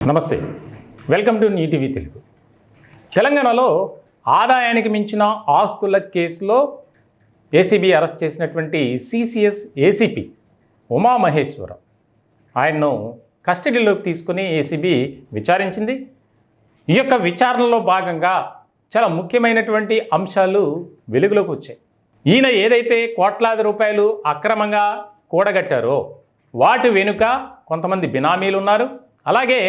నమస్తే. Welcome to TV Telugu. తెలంగాణలో ఆదాయానికి మించిన ఆస్తుల కేసులో ఏసీబీ అరెస్ట్ చేసినటువంటి సిసిఎస్ ఏసీపీ ఉమామహేశ్వరం. ఆయన్ను కస్టడీలోకి తీసుకుని ఏసీబీ విచారించింది. ఈ యొక్క విచారణలో భాగంగా చాలా ముఖ్యమైనటువంటి అంశాలు వెలుగులోకి వచ్చాయి. ఈయన ఏదైతే కోట్లాది రూపాయలు అక్రమంగా కూడగట్టారో వాటి వెనుక కొంతమంది బినామీలు ఉన్నారు. అలాగే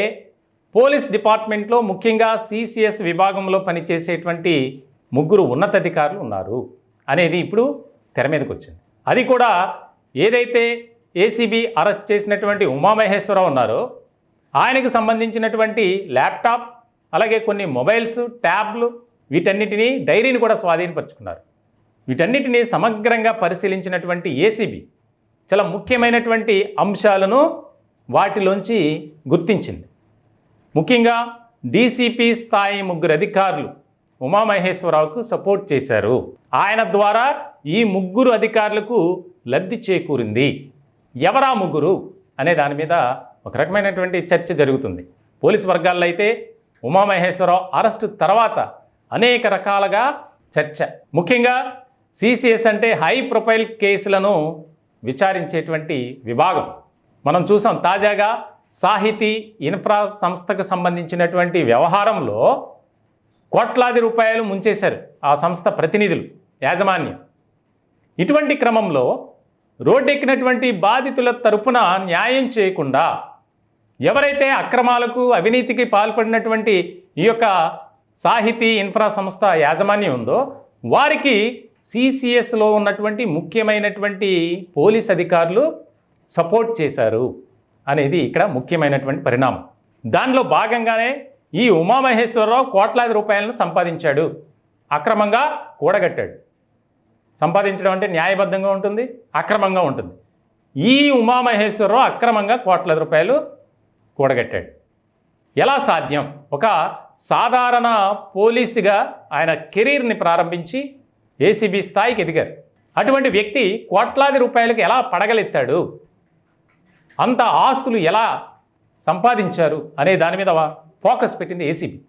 పోలీస్ డిపార్ట్మెంట్లో ముఖ్యంగా సిసిఎస్ విభాగంలో పనిచేసేటువంటి ముగ్గురు ఉన్నతాధికారులు ఉన్నారు అనేది ఇప్పుడు తెర మీదకి వచ్చింది. అది కూడా ఏదైతే ఏసీబీ అరెస్ట్ చేసినటువంటి ఉమామహేశ్వరరావు ఉన్నారో ఆయనకు సంబంధించినటువంటి ల్యాప్టాప్ అలాగే కొన్ని మొబైల్స్ ట్యాబ్లు వీటన్నిటినీ డైరీని కూడా స్వాధీనపరుచుకున్నారు. వీటన్నిటినీ సమగ్రంగా పరిశీలించినటువంటి ఏసీబీ చాలా ముఖ్యమైనటువంటి అంశాలను వాటిలోంచి గుర్తించింది. ముఖ్యంగా డీసీపీ స్థాయి ముగ్గురు అధికారులు ఉమామహేశ్వరరావుకు సపోర్ట్ చేశారు. ఆయన ద్వారా ఈ ముగ్గురు అధికారులకు లబ్ధి చేకూరింది. ఎవరా ముగ్గురు అనే దాని మీద ఒక రకమైనటువంటి చర్చ జరుగుతుంది. పోలీస్ వర్గాల్లో అయితే ఉమామహేశ్వరరావు అరెస్టు తర్వాత అనేక రకాలుగా చర్చ. ముఖ్యంగా సిసిఎస్ అంటే హై ప్రొఫైల్ కేసులను విచారించేటువంటి విభాగం. మనం చూసాం తాజాగా సాహితీ ఇన్ఫ్రా సంస్థకు సంబంధించినటువంటి వ్యవహారంలో కోట్లాది రూపాయలు ముంచేశారు ఆ సంస్థ ప్రతినిధులు యాజమాన్యం. ఇటువంటి క్రమంలో రోడ్డెక్కినటువంటి బాధితుల తరపున న్యాయం చేయకుండా ఎవరైతే అక్రమాలకు అవినీతికి పాల్పడినటువంటి ఈ యొక్క సాహితీ ఇన్ఫ్రా సంస్థ యాజమాన్యం ఉందో వారికి సిసిఎస్లో ఉన్నటువంటి ముఖ్యమైనటువంటి పోలీస్ అధికారులు సపోర్ట్ చేశారు అనేది ఇక్కడ ముఖ్యమైనటువంటి పరిణామం. దానిలో భాగంగానే ఈ ఉమామహేశ్వరరావు కోట్లాది రూపాయలను సంపాదించాడు. అక్రమంగా కూడగట్టాడు. సంపాదించడం అంటే న్యాయబద్ధంగా ఉంటుంది అక్రమంగా ఉంటుంది. ఈ ఉమామహేశ్వరరావు అక్రమంగా కోట్లాది రూపాయలు కూడగట్టాడు. ఎలా సాధ్యం? ఒక సాధారణ పోలీసుగా ఆయన కెరీర్ని ప్రారంభించి ఏసీబీ స్థాయికి ఎదిగారు. అటువంటి వ్యక్తి కోట్లాది రూపాయలకు ఎలా పడగలెత్తాడు? అంత ఆస్తులు ఎలా సంపాదించారు అనే దాని మీద ఫోకస్ పెట్టింది ఏసీబీ.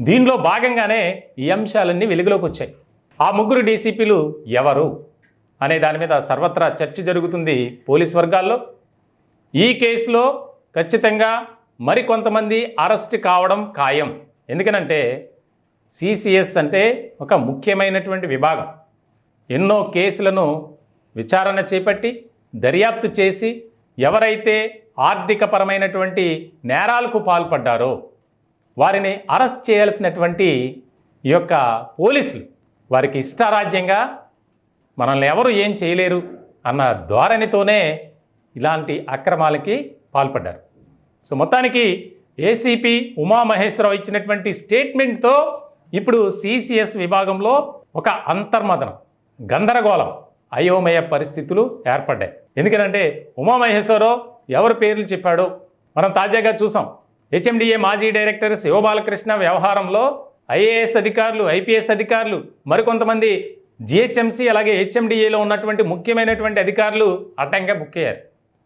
దీనిలో భాగంగానే ఈ అంశాలన్నీ వెలుగులోకి వచ్చాయి. ఆ ముగ్గురు డీసీపీలు ఎవరు అనే దాని మీద సర్వత్రా చర్చ జరుగుతుంది పోలీస్ వర్గాల్లో. ఈ కేసులో ఖచ్చితంగా మరికొంతమంది అరెస్ట్ కావడం ఖాయం. ఎందుకనంటే సిసిఎస్ అంటే ఒక ముఖ్యమైనటువంటి విభాగం. ఎన్నో కేసులను విచారణ చేపట్టి దర్యాప్తు చేసి ఎవరైతే ఆర్థికపరమైనటువంటి నేరాలకు పాల్పడ్డారో వారిని అరెస్ట్ చేయాల్సినటువంటి ఈ యొక్క పోలీసులు వారికి ఇష్టారాజ్యంగా మనల్ని ఎవరు ఏం చేయలేరు అన్న ధోరణితోనే ఇలాంటి అక్రమాలకి పాల్పడ్డారు. సో మొత్తానికి ఏసీపీ ఉమామహేశ్వరరావు ఇచ్చినటువంటి స్టేట్మెంట్తో ఇప్పుడు సిసిఎస్ విభాగంలో ఒక అంతర్మదనం గందరగోళం అయోమయ పరిస్థితులు ఏర్పడ్డాయి. ఎందుకంటే ఉమామహేశ్వరరావు ఎవరి పేర్లు చెప్పాడో మనం తాజాగా చూసాం. హెచ్ఎండిఏ మాజీ డైరెక్టర్ శివబాలకృష్ణ వ్యవహారంలో ఐఏఎస్ అధికారులు ఐపీఎస్ అధికారులు మరికొంతమంది జిహెచ్ఎంసీ అలాగే హెచ్ఎండిఏలో ఉన్నటువంటి ముఖ్యమైనటువంటి అధికారులు అడ్డంగా బుక్ అయ్యారు.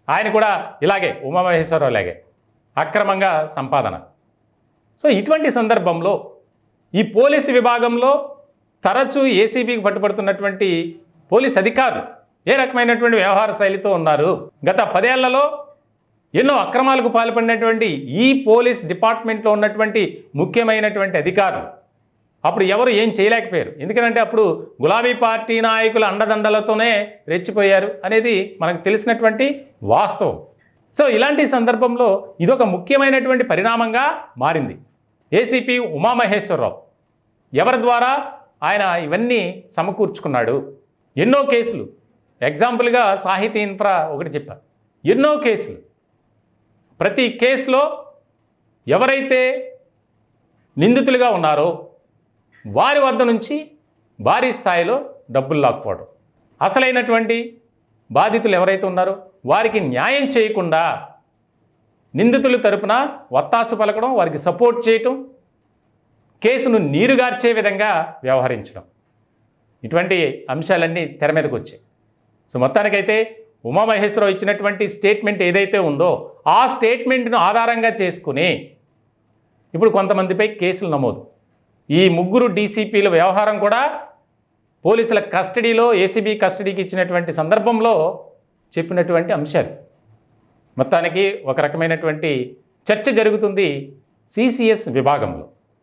ఆయన కూడా ఇలాగే ఉమామహేశ్వరరావు లాగే అక్రమంగా సంపాదన. సో ఇటువంటి సందర్భంలో ఈ పోలీసు విభాగంలో తరచూ ఏసీబీకి పట్టుబడుతున్నటువంటి పోలీస్ అధికారులు ఏ రకమైనటువంటి వ్యవహార శైలితో ఉన్నారు? గత పదేళ్ళలో ఎన్నో అక్రమాలకు పాల్పడినటువంటి ఈ పోలీస్ డిపార్ట్మెంట్లో ఉన్నటువంటి ముఖ్యమైనటువంటి అధికారులు అప్పుడు ఎవరు ఏం చేయలేకపోయారు? ఎందుకంటే అప్పుడు గులాబీ పార్టీ నాయకుల అండదండలతోనే రెచ్చిపోయారు అనేది మనకు తెలిసినటువంటి వాస్తవం. సో ఇలాంటి సందర్భంలో ఇదొక ముఖ్యమైనటువంటి పరిణామంగా మారింది. ఏసీపీ ఉమామహేశ్వరరావు ఎవరి ద్వారా ఆయన ఇవన్నీ సమకూర్చుకున్నాడు? ఎన్నో కేసులు. ఎగ్జాంపుల్గా సాహితీ ఇన్ఫ్రా ఒకటి చెప్పారు ఎన్నో కేసులు. ప్రతి కేసులో ఎవరైతే నిందితులుగా ఉన్నారో వారి వద్ద నుంచి భారీ స్థాయిలో డబ్బులు లాక్కోవడం అసలైనటువంటి బాధితులు ఎవరైతే ఉన్నారో వారికి న్యాయం చేయకుండా నిందితుల తరపున వత్తాసు పలకడం వారికి సపోర్ట్ చేయటం కేసును నీరుగార్చే విధంగా వ్యవహరించడం. ఇటువంటి అంశాలన్నీ తెర మీదకి వచ్చాయి. సో మొత్తానికైతే ఉమామహేశ్వరరావు ఇచ్చినటువంటి స్టేట్మెంట్ ఏదైతే ఉందో ఆ స్టేట్మెంట్ను ఆధారంగా చేసుకుని ఇప్పుడు కొంతమందిపై కేసులు నమోదు. ఈ ముగ్గురు డీసీపీల వ్యవహారం కూడా పోలీసుల కస్టడీలో ఏసీబీ కస్టడీకి ఇచ్చినటువంటి సందర్భంలో చెప్పినటువంటి అంశాలు. మొత్తానికి ఒక రకమైనటువంటి చర్చ జరుగుతుంది సిసిఎస్ విభాగంలో.